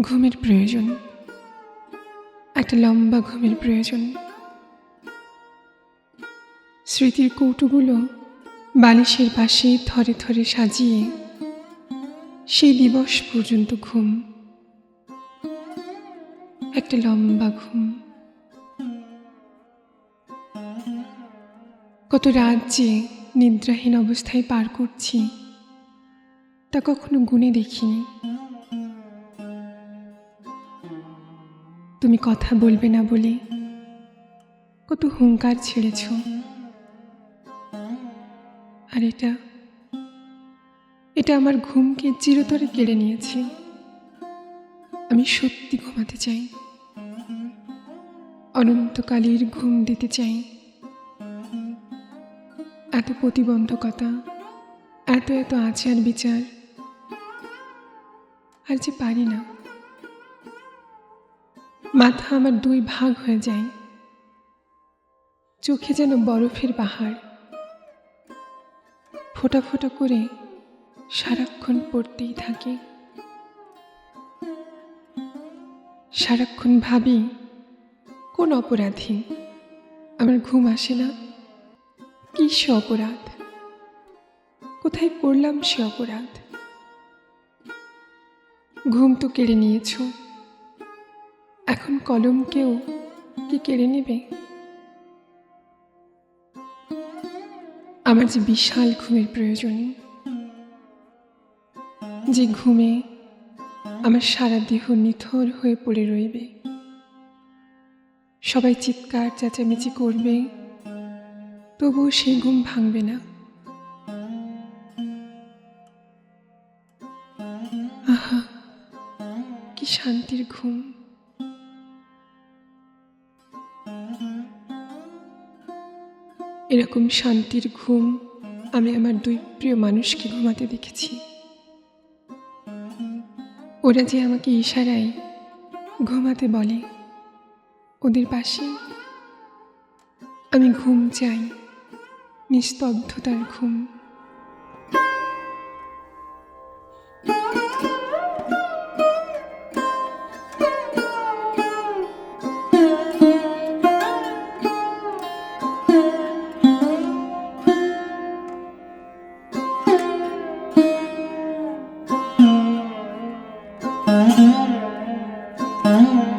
ঘুমের প্রয়োজন। একটা লম্বা ঘুমের প্রয়োজন। স্মৃতির কৌটোগুলো বালিশের পাশে থরে থরে সাজিয়ে সেই দিবস পর্যন্ত ঘুম। একটা লম্বা ঘুম। কত রাত যে নিদ্রাহীন অবস্থায় পার করছি, তা কখনো গুণে দেখিনি। তুমি কথা বলবে না বলে কত হুঙ্কার ছেড়েছ। আর এটা এটা আমার ঘুমকে চিরতরে কেড়ে নিয়েছে। আমি সত্যি ঘুমাতে চাই। অনন্তকালের ঘুম দিতে চাই। এত প্রতিবন্ধকতা, এত এত আচার বিচার আর যে পারি না। মাথা আমার দুই ভাগ হয়ে যায়। চোখে যেন বরফের পাহাড়। ফোটা ফোটা করে সারাক্ষণ পড়তেই থাকে। সারাক্ষণ ভাবি, কোন অপরাধী? আমার ঘুম আসে না। কি সে অপরাধ? কোথায় করলাম সে অপরাধ? ঘুম তো কেড়ে নিয়েছ। এখন কলমকেও কি কেড়ে নেবে? আমার যে বিশাল ঘুমের প্রয়োজন, যে ঘুমে আমার সারা দেহ নিথর হয়ে পড়ে রইবে। সবাই চিৎকার, চেঁচামেচি করবে, তবুও সেই ঘুম ভাঙবে না। আহা, কি শান্তির ঘুম। এরকম শান্তির ঘুম আমি আমার দুই প্রিয় মানুষকে ঘুমাতে দেখেছি। ওরা যে আমাকে ইশারায় ঘুমাতে বলে, ওদের পাশে আমি ঘুম চাই, নিস্তব্ধতার ঘুম। Mm-hmm.